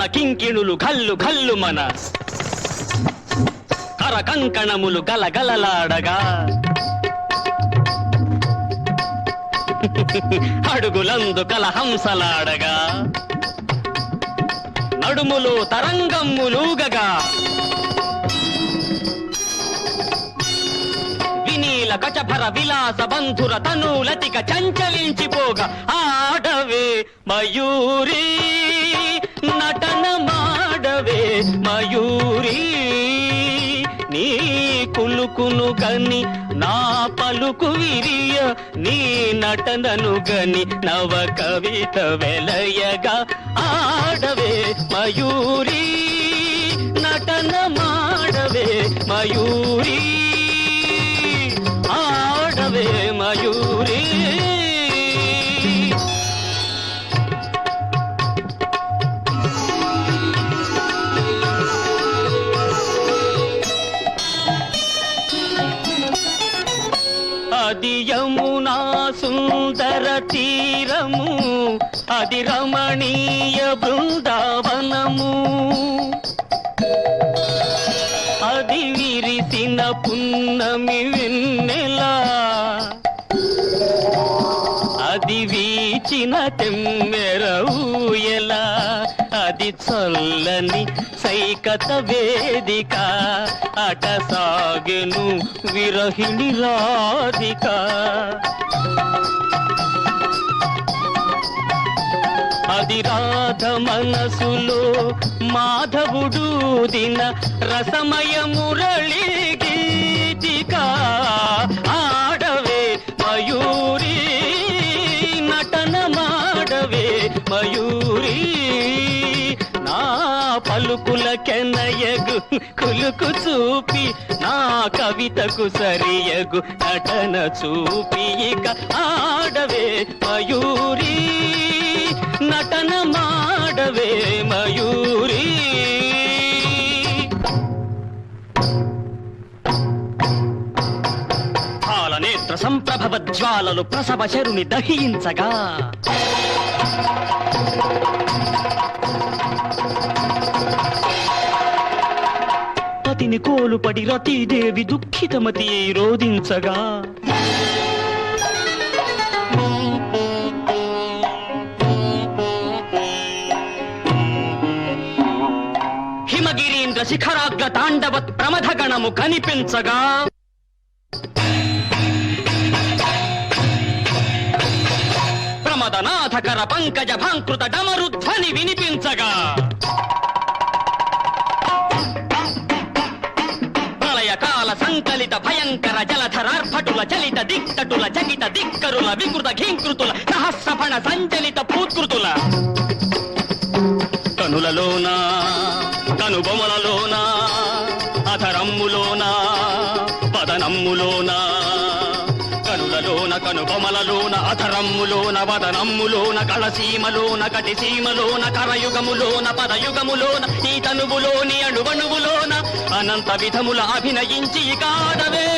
కింకిణులు కల్లు కల్లు మన. కర కంకణములు గలగలలాడగా అడుగులందు కల హంసలాడగా. నడుములు తరంగమ్ములూగగా వినీల కచభర విలాస బంధుర తనులతిక చంచలించిపోగా. ఆడవే మయూరి. నటన మాడవే మయూరి. నీ కులుకును గని నా పలుకు విరియ నీ నటనను గని నవ కవిత వెలయగా ఆడవే మయూరి. నటన మాడవే మయూరీ. అది యమునా సుందర తీరము అది రమణీయ బృందావనము. అది విరిసిన పున్నమి వెన్నెలా అది వీచిన తెమ్మెర ఊయలా? అది చల్లని సైకత వేదిక. అట సాగెను విరహిణి రాధిక. అది రాధ మనసులో మాధవుడు దిన రసమయ మురళి గీతిక. ఆడ మయూరి నా పలుకుల కెన్నయగు కులుకు చూపి నా కవితకు సరియగు నటన చూపి ఇక ఆడవే మయూరి. సంప్రభవ జ్వాలలు ప్రసవ శరుని దహించగా. పతిని కోలుపడి రతీదేవి దుఃఖితమతి రోధించగా. హిమగిరీంద్ర శిఖరాగ్ర తాండవత్ ప్రమథగణము కనిపించగా. పాదనాథకర పంకజ భాంకృత డమరుధ్వని వినిపించగా. ప్రళయకాల సంకలిత భయంకర జలధరార్భటుల చలిత దిక్కటుల జగిత దిక్కరుల వికృత ఘీంకృతుల సహస్రఫణ సంచలిత పూత్కృతుల. కనులలోన కనుబొమలలోన అధరమ్ములోన పదనమ్ములోనా కనులలోన కనుబొమలలోన అధరమ్ములోన వదనమ్ములోన కళసీమలోన కటిసీమలోన కరయుగములోన పదయుగములోన ఈ తనువులోని అణువణువులోన అనంత విధముల అభినయించి కాదవే.